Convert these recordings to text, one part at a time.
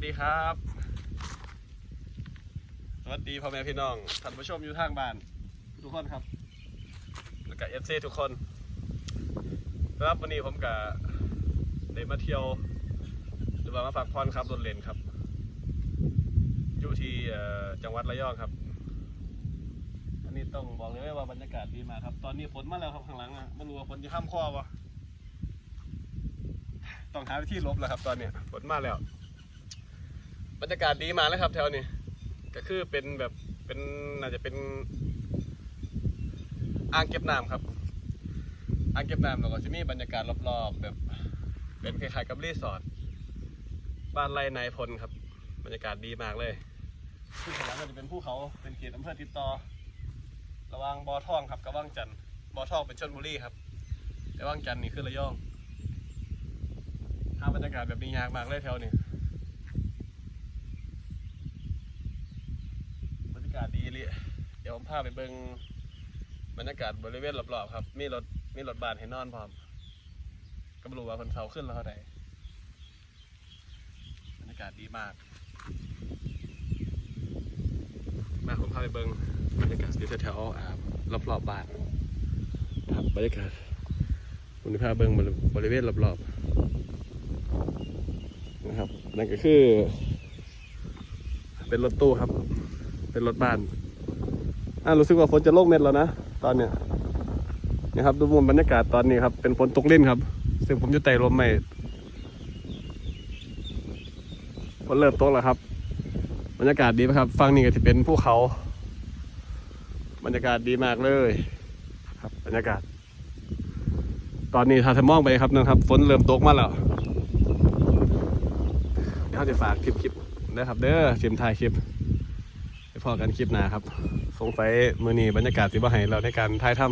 สดีครับ สวัสดีพ่อแม่พี่น้องท่านผู้ชมอยู่ทางบ้าน ทุกคนครับ แล้วก็เอฟซีทุกคนครับวันนี้ผมกับได้มาเที่ยว หรือว่ามาฝากพรครับรถเลนครับ อยู่ที่จังหวัดระยองครับ อันนี้ต้องบอกเลยว่าบรรยากาศดีมากครับ ตอนนี้ฝนมาแล้วครับข้างหลังอะไม่รู้ว่าฝนจะข้ามข้อปะต้องหาวิธีหลบแล้วครับตอนเนี้ยฝนมาแล้ว บรรยากาศดีมากเลยครับ แถวนี้ก็คือเป็นแบบเป็นน่าจะเป็นอ่างเก็บน้ำครับอ่างเก็บน้ำแล้วก็จะมีบรรยากาศรอบๆ แบบเป็นคล้ายๆกับรีสอร์ทบ้านไรนายพลครับ บรรยากาศดีมากเลยที่ข้างหลังก็จะเป็นภูเขาเป็นเขตอำเภอติดต่อ ระว่างบ่อทองครับกับว่างจันบ่อทองเป็นชลบุรีครับ แต่ว่างจันนี่คือระยองหาบรรยากาศแบบนี้ยากมากเลยแถวนี้บรรยากาศดีเลยเดี๋ยวผมพาไปเบิงบรรยากาศบริเวณรอบๆครับ มีรถมีรถบานให้นอนพร้อมก็ไม่รู้ว่าคนเสาขึ้นแล้วเท่าไหร่บรรยากาศดีมากมาผมพาไปเบิงบรรยากาศอยู่แถวๆอ่ารอบๆบบ้านครับบรรยากาศผมจะพาเบิงบริบริเวณรอบๆนะครับนั่นก็คือ เป็นรถตู้ครับ เป็นรถบ้าน อ่ารู้สึกว่าฝนจะโลงเม็ดแล้วนะตอนเนี้ยนะครับดูมุมบรรยากาศตอนนี้ครับ เป็นฝนตกเล่นครับซึ่งผมอยู่ใต้ร่มไม้ฝนเริ่มตกแล้วครับ บรรยากาศดีไหมครับฟังนี่ก็จะเป็นภูเขา บรรยากาศดีมากเลยครับ บรรยากาศ ตอนนี้ถ้าจะมองไปครับนะครับฝนเริ่มตกมาแล้วเดี๋ยวจะฝากคลิปคลิปนะครับ เด้อคลิปถ่ายคลิปไปพอกันคลิปหน้าครับ สงสัยมือนี้บรรยากาศที่ว่าให้เราในการถ่ายทำ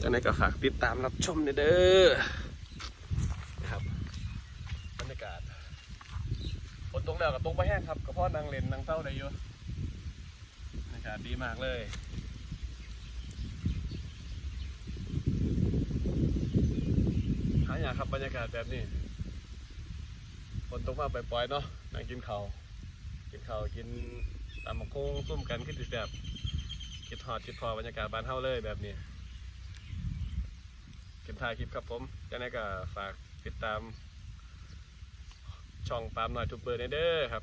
จากนั้นก็ฝากติดตามรับชมเด้อนะครับบรรยากาศฝนตกแล้วกับตกไปแห้งครับก็เพาะนางเลนนางเศร้าได้เยอะบรรยากาศดีมากเลยหาอย่างครับบรรยากาศแบบนี้ฝนตกมาปล่อยๆเนาะนั่งกินข้าว กินข้าวกินตามะโค้งซุ่มกันคิดแบบคิดหอดคิดพอบรรยากาศบ้านเฮาเลยแบบนี้เก็บถ่ายคลิปครับผมจากนั้นก็ฝากติดตาม ช่องปามหน่อยทูเบอร์เด้อครับ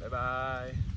บ๊ายบาย